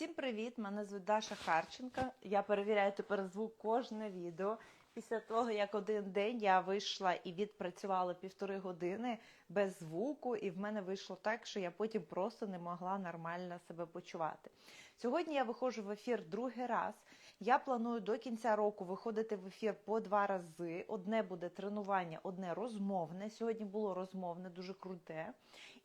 Всім привіт! Мене звуть Даша Харченка. Я перевіряю тепер звук кожне відео. Після того, як один день я вийшла і відпрацювала півтори години без звуку, і в мене вийшло так, що я потім просто не могла нормально себе почувати. Сьогодні я виходжу в ефір другий раз. Я планую до кінця року виходити в ефір по два рази. Одне буде тренування, одне розмовне. Сьогодні було розмовне, дуже круте.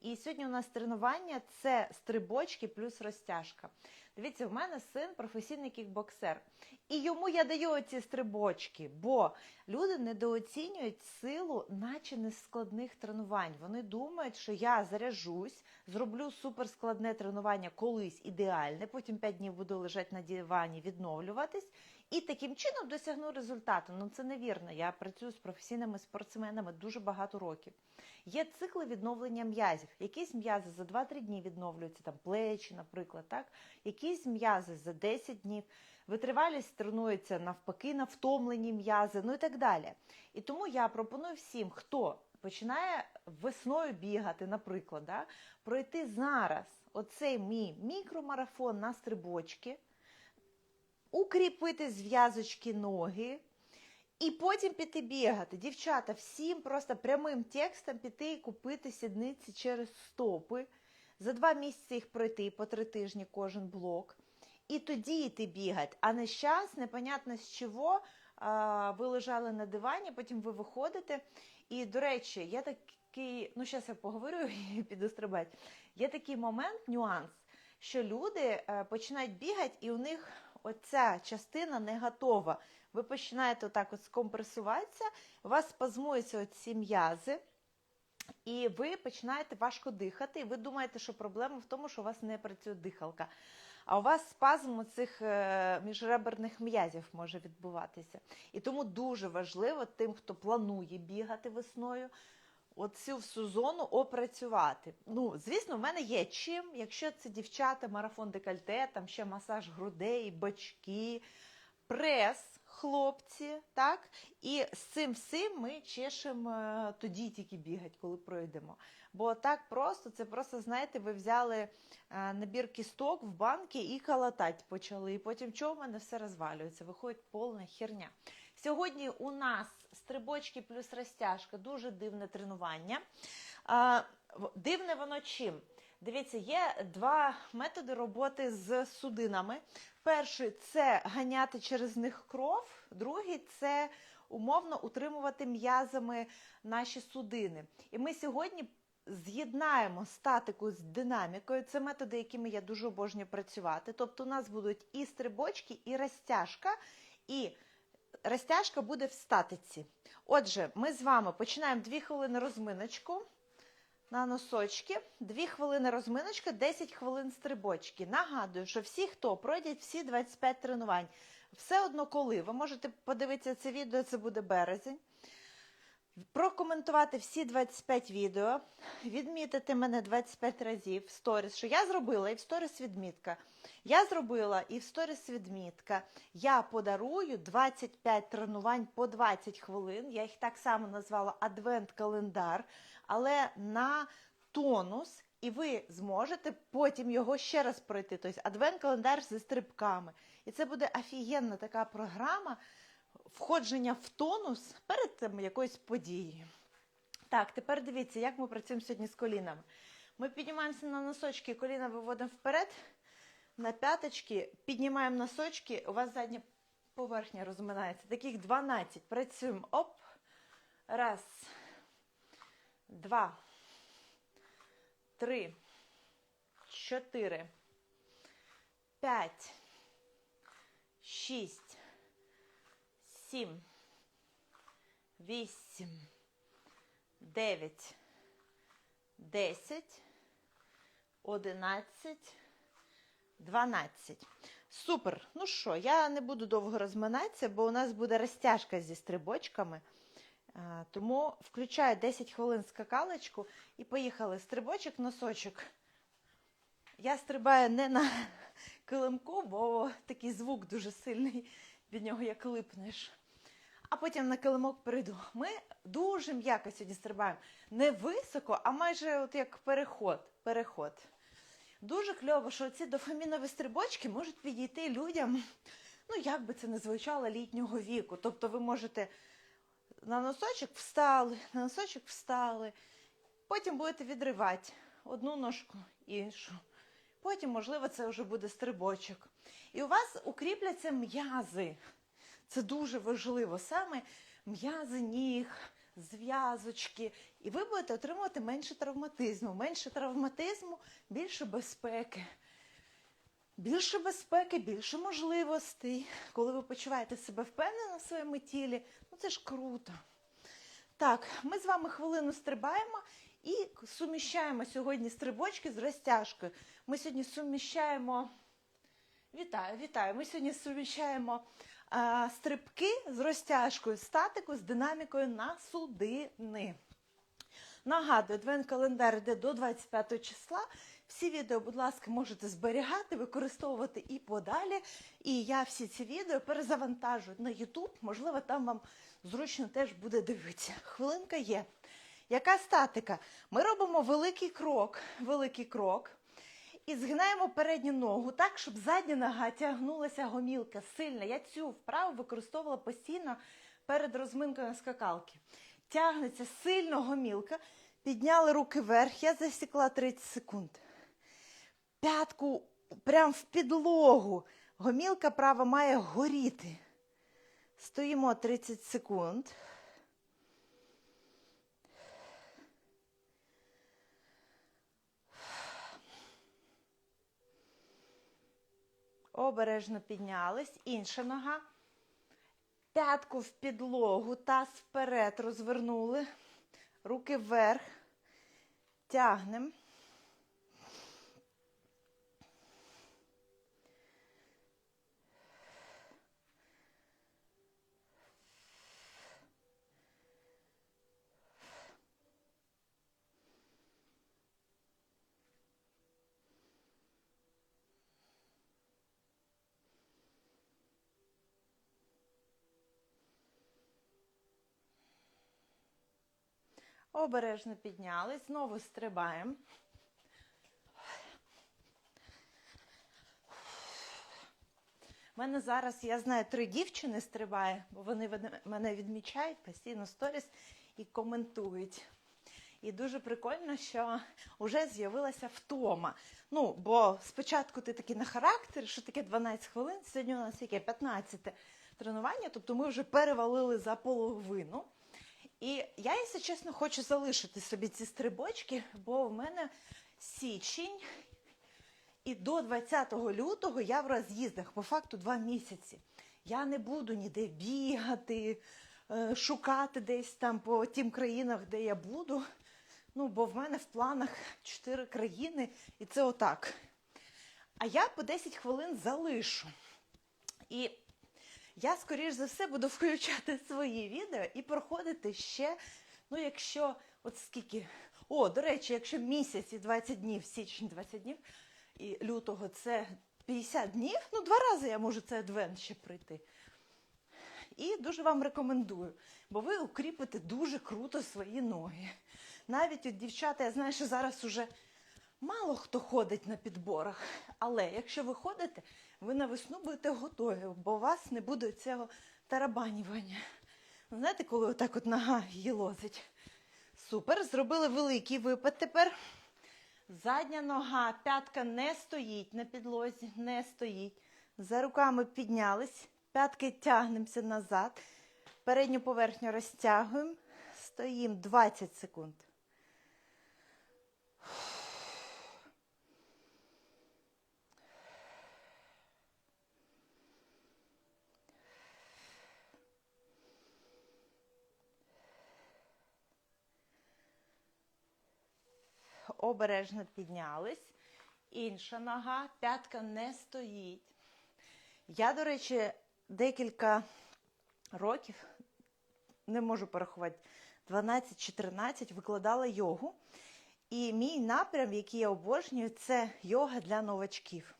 І сьогодні у нас тренування це стрибочки плюс розтяжка. Дивіться, в мене син професійний кікбоксер. І йому я даю оці стрибочки, бо люди недооцінюють силу, наче нескладних тренувань. Вони думають, що я заряжусь, зроблю суперскладне тренування колись ідеальне, потім 5 днів буду лежати на дивані, відновлюватись. І таким чином досягну результату. Ну це невірно. Я працюю з професійними спортсменами дуже багато років. Є цикли відновлення м'язів. Якісь м'язи за 2-3 дні відновлюються, там плечі, наприклад, так? якісь м'язи за 10 днів. Витривалість тренується навпаки на втомлені м'язи, ну і так далі. І тому я пропоную всім, хто починає весною бігати, наприклад, да, пройти зараз оцей мій мікромарафон на стрибочки, укріпити зв'язочки ноги. І потім піти бігати. Дівчата, всім просто прямим текстом піти і купити сідниці через стопи. За два місяці їх пройти по три тижні кожен блок. І тоді йти бігати. А не час, непонятно з чого. Ви лежали на дивані, потім ви виходите. І, до речі, є такий, ну зараз я поговорю і піду стрибати. Є такий момент, нюанс, що люди е, починають бігати, і у них оця частина не готова. Ви починаєте отак от скомпресуватися, у вас спазмуються оці м'язи, і ви починаєте важко дихати. І ви думаєте, що проблема в тому, що у вас не працює дихалка. А у вас спазм цих міжреберних м'язів може відбуватися. І тому дуже важливо тим, хто планує бігати весною, оцю всю зону опрацювати. Ну, звісно, в мене є чим, якщо це дівчата, марафон декольте, там ще масаж грудей, бачки, прес, хлопці, так? І з цим всім ми чешемо е, тоді тільки бігати, коли пройдемо. Бо так просто, це просто, знаєте, ви взяли е, набір кісток в банки і калатати почали. І потім чого в мене все розвалюється, виходить повна херня. Сьогодні у нас стрибочки плюс розтяжка, дуже дивне тренування. Дивне воно чим? Дивіться, є два методи роботи з судинами. Перший це ганяти через них кров, другий це умовно утримувати м'язами наші судини. І ми сьогодні з'єднаємо статику з динамікою. Це методи, якими я дуже обожнюю працювати. Тобто, у нас будуть і стрибочки, і розтяжка. І розтяжка буде в статиці. Отже, ми з вами починаємо 2 хвилини розминочку на носочки, 2 хвилини розминочка, 10 хвилин стрибочки. Нагадую, що всі, хто пройдять всі 25 тренувань, все одно коли. Ви можете подивитися це відео, це буде березень. Прокоментувати всі 25 відео, відмітити мене 25 разів в сторіс, що я зробила і в сторіс відмітка. Я зробила і в сторіс відмітка. Я подарую 25 тренувань по 20 хвилин. Я їх так само назвала адвент-календар, але на тонус, і ви зможете потім його ще раз пройти. Тобто адвент-календар зі стрибками. І це буде офігенна така програма входження в тонус перед тим якоюсь подією. Так, тепер дивіться, як ми працюємо сьогодні з колінами. Ми піднімаємося на носочки, коліна виводимо вперед, на п'яточки, піднімаємо носочки, у вас задня поверхня розминається. Таких 12. Працюємо. Оп. Раз, два, три, чотири, п'ять, шість, сім, вісім, дев'ять, десять, одинадцять, дванадцять. Супер. Ну що, я не буду довго розминатися, бо у нас буде розтяжка зі стрибочками. Тому включаю 10 хвилин скакалочку і поїхали. Стрибочок, носочок. Я стрибаю не на килимку, бо такий звук дуже сильний, від нього як липнеш. А потім на килимок перейду. Ми дуже м'яко сьогодні стрибаємо. Не високо, а майже от як переход. переход. Дуже кльово, що ці дофамінові стрибочки можуть підійти людям, ну як би це не звучало, літнього віку. Тобто ви можете на носочок встали, на носочок встали, потім будете відривати одну ножку, іншу. Потім, можливо, це вже буде стрибочок. І у вас укріпляться м'язи. Це дуже важливо. Саме м'язи ніг, зв'язочки. І ви будете отримувати менше травматизму. Менше травматизму, більше безпеки. Більше безпеки, більше можливостей. Коли ви почуваєте себе впевнено в своєму тілі, ну це ж круто. Так, ми з вами хвилину стрибаємо і суміщаємо сьогодні стрибочки з розтяжкою. Ми сьогодні суміщаємо. Вітаю, вітаю. Ми сьогодні суміщаємо стрибки з розтяжкою, статику з динамікою на судини. Нагадую, адвент-календар йде до 25 числа. Всі відео, будь ласка, можете зберігати, використовувати і подалі. І я всі ці відео перезавантажую на YouTube. Можливо, там вам зручно теж буде дивитися. Хвилинка є. Яка статика? Ми робимо великий крок, великий крок. І згинаємо передню ногу так, щоб задня нога тягнулася гомілка сильно. Я цю вправу використовувала постійно перед розминкою на скакалки. Тягнеться сильно гомілка, підняли руки вверх, я засікла 30 секунд. П'ятку прямо в підлогу. Гомілка права має горіти. Стоїмо 30 секунд. Обережно піднялись. Інша нога. П'ятку в підлогу, таз вперед розвернули. Руки вверх. Тягнемо. Обережно піднялись, знову стрибаємо. У мене зараз, я знаю, три дівчини стрибає, бо вони мене- відмічають постійно сторіс і коментують. І дуже прикольно, що вже з'явилася втома. Ну, бо спочатку ти такий на характер, що таке 12 хвилин, сьогодні у нас яке 15 тренування, тобто ми вже перевалили за половину. І я, якщо чесно, хочу залишити собі ці стрибочки, бо в мене січень і до 20 лютого я в роз'їздах, по факту два місяці. Я не буду ніде бігати, е, шукати десь там по тим країнах, де я буду. Ну, бо в мене в планах чотири країни, і це отак. А я по 10 хвилин залишу. І я, скоріш за все, буду включати свої відео і проходити ще, ну, якщо, от скільки. О, до речі, якщо місяць і 20 днів, січень 20 днів і лютого це 50 днів, ну, два рази я можу цей адвент ще пройти. І дуже вам рекомендую, бо ви укріпите дуже круто свої ноги. Навіть от дівчата, я знаю, що зараз уже мало хто ходить на підборах, але якщо ви ходите, ви на весну будете готові, бо у вас не буде цього тарабанювання. Знаєте, коли отак от нога їлозить? Супер, зробили великий випад тепер. Задня нога, п'ятка не стоїть на підлозі, не стоїть. За руками піднялись, п'ятки тягнемося назад. Передню поверхню розтягуємо. Стоїмо 20 секунд. Обережно піднялись. Інша нога, п'ятка не стоїть. Я, до речі, декілька років, не можу порахувати, 12-14 викладала йогу. І мій напрям, який я обожнюю, це йога для новачків.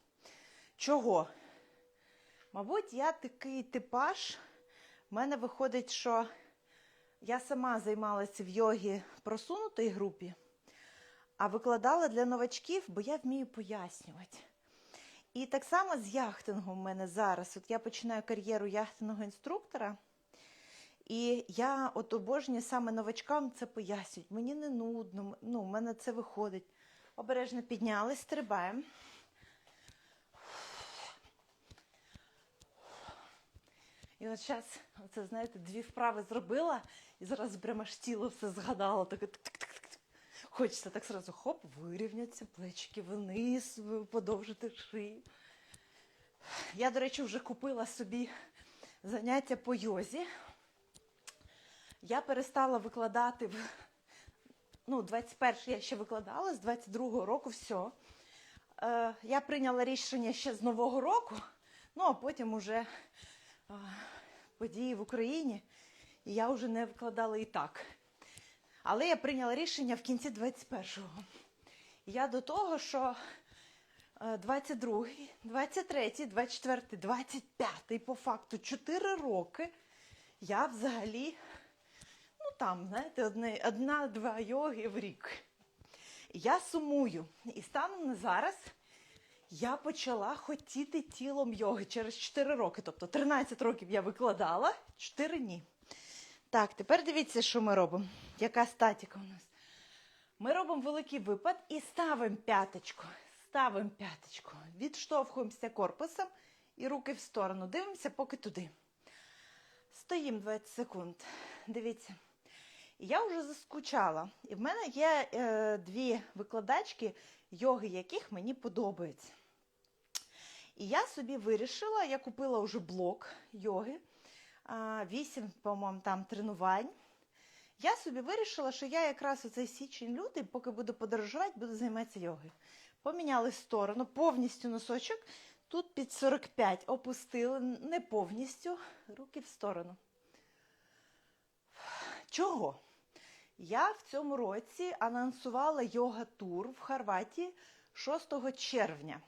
Чого? Мабуть, я такий типаж. У мене виходить, що я сама займалася в йогі просунутій групі. А викладала для новачків, бо я вмію пояснювати. І так само з яхтингом в мене зараз. От я починаю кар'єру яхтинного інструктора, і я от обожнюю саме новачкам це пояснюють. Мені не нудно, ну, в мене це виходить. Обережно піднялись, стрибаємо. І от зараз, оце, знаєте, дві вправи зробила, і зараз прямо аж тіло все згадало. Так, тик-тик-тик-тик. Хочеться так сразу хоп, вирівнятися, плечики вниз, подовжити шию. Я, до речі, вже купила собі заняття по йозі. Я перестала викладати в ну, 21 я ще викладала, з 22-го року все. Е, я прийняла рішення ще з Нового року, ну а потім уже е, події в Україні, і я вже не викладала і так. Але я прийняла рішення в кінці 21-го. Я до того, що е, 22-й, 23-й, 24-й, 25-й, по факту 4 роки я взагалі ну там, знаєте, одна-два йоги в рік. Я сумую. І станом на зараз я почала хотіти тілом йоги через 4 роки. Тобто 13 років я викладала, 4 ні. Так, тепер дивіться, що ми робимо. Яка статіка у нас? Ми робимо великий випад і ставимо п'яточку. Ставимо п'яточку. Відштовхуємося корпусом і руки в сторону. Дивимося поки туди. Стоїмо 20 секунд. Дивіться. Я вже заскучала. І в мене є е, дві викладачки йоги, яких мені подобається. І я собі вирішила, я купила вже блок йоги, вісім, по-моєму, там тренувань. Я собі вирішила, що я якраз у цей січень-лютий, поки буду подорожувати, буду займатися йогою. Поміняли сторону, повністю носочок. Тут під 45 опустили, не повністю, руки в сторону. Чого? Я в цьому році анонсувала йога-тур в Хорватії 6 червня.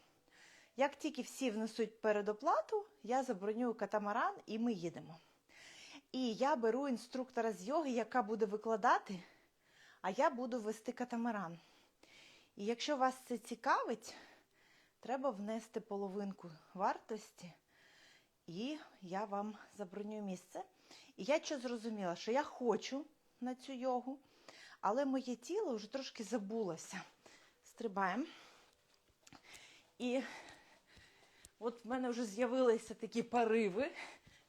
Як тільки всі внесуть передоплату, я забронюю катамаран і ми їдемо. І я беру інструктора з йоги, яка буде викладати, а я буду вести катамаран. І якщо вас це цікавить, треба внести половинку вартості, і я вам забронюю місце. І я що зрозуміла, що я хочу на цю йогу, але моє тіло вже трошки забулося. Стрибаємо. І от в мене вже з'явилися такі пориви,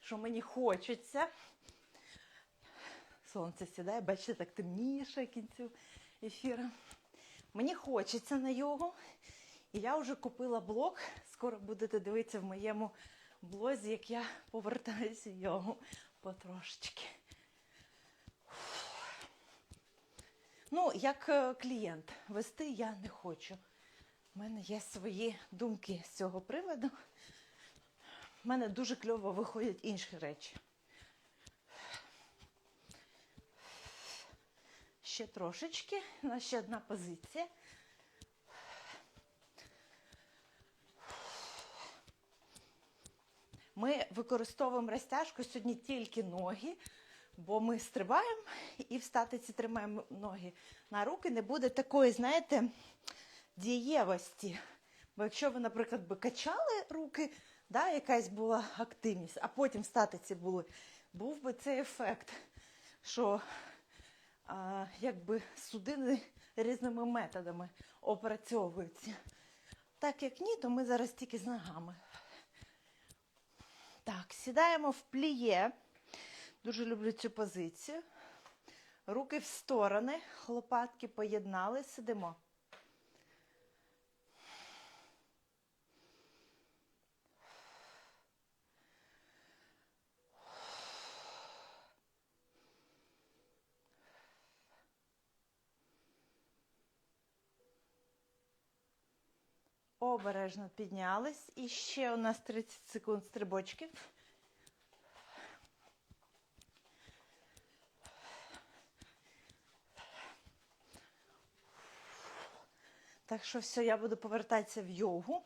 що мені хочеться. Сонце сідає, бачите, так темніше кінцю ефіру. Мені хочеться на йогу. І я вже купила блок. Скоро будете дивитися в моєму блозі, як я повертаюся в йогу потрошечки. Ну, як е, клієнт, вести я не хочу. У мене є свої думки з цього приводу. У мене дуже кльово виходять інші речі. Ще трошечки. У нас ще одна позиція. Ми використовуємо розтяжку сьогодні тільки ноги, бо ми стрибаємо і в статиці тримаємо ноги на руки. Не буде такої, знаєте, дієвості. Бо якщо ви, наприклад, би качали руки, да, якась була активність, а потім в статиці були, був би цей ефект, що а, якби судини різними методами опрацьовуються. Так як ні, то ми зараз тільки з ногами. Так, сідаємо в пліє. Дуже люблю цю позицію. Руки в сторони, лопатки поєднали, сидимо. Обережно піднялись. І ще у нас 30 секунд стрибочків. Так що все, я буду повертатися в йогу.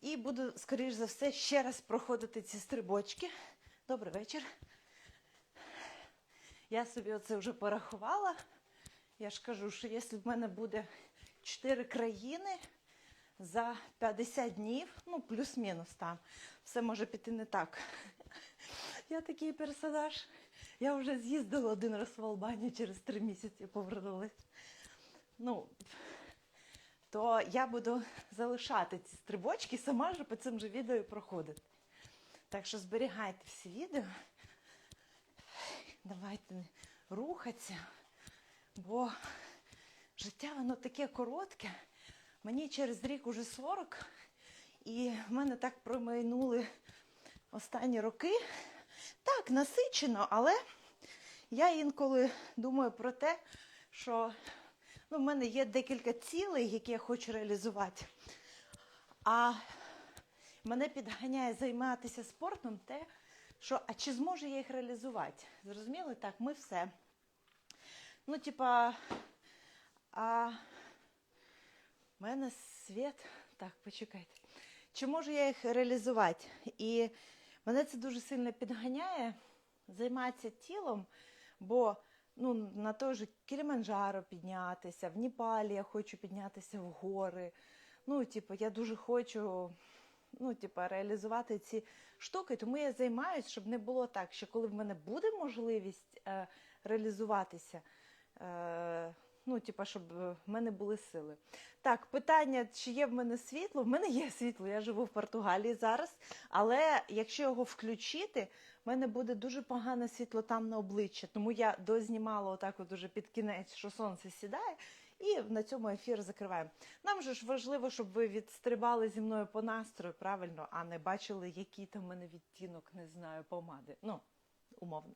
І буду, скоріш за все, ще раз проходити ці стрибочки. Добрий вечір. Я собі оце вже порахувала. Я ж кажу, що якщо в мене буде 4 країни за 50 днів, ну плюс-мінус там, все може піти не так. Я такий персонаж. Я вже з'їздила один раз в Албанію через три місяці повернулась. Ну, то я буду залишати ці стрибочки, сама ж по цим же відео проходити. Так що зберігайте всі відео. Давайте рухатися, бо життя воно таке коротке. Мені через рік уже 40, і в мене так промайнули останні роки. Так, насичено, але я інколи думаю про те, що ну, в мене є декілька цілей, які я хочу реалізувати. А мене підганяє займатися спортом те, що а чи зможу я їх реалізувати? Зрозуміли? Так, ми все. Ну, типа, в мене світ. Так, почекайте. Чи можу я їх реалізувати? І мене це дуже сильно підганяє займатися тілом, бо ну, на той же Кіліманджаро піднятися, в Непалі я хочу піднятися в гори. Ну, типу, я дуже хочу ну, типу, реалізувати ці штуки, тому я займаюся, щоб не було так, що коли в мене буде можливість е, реалізуватися, е, ну, типу, щоб в мене були сили. Так, питання, чи є в мене світло? В мене є світло, я живу в Португалії зараз, але якщо його включити, в мене буде дуже погане світло там на обличчя. Тому я дознімала отак от уже під кінець, що сонце сідає, і на цьому ефір закриваємо. Нам же ж важливо, щоб ви відстрибали зі мною по настрою, правильно, а не бачили, який там в мене відтінок, не знаю, помади. Ну, умовно.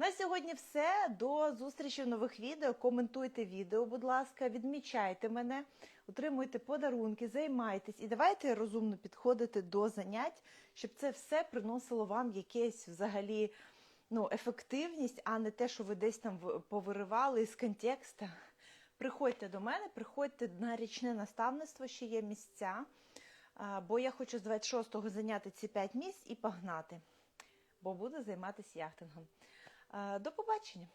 На сьогодні все. До зустрічі в нових відео. Коментуйте відео, будь ласка, відмічайте мене, отримуйте подарунки, займайтесь і давайте розумно підходити до занять, щоб це все приносило вам якесь взагалі ну, ефективність, а не те, що ви десь там повиривали із контексту. Приходьте до мене, приходьте на річне наставництво, ще є місця. Бо я хочу з 26-го зайняти ці 5 місць і погнати, бо буду займатися яхтингом. А, До побачення!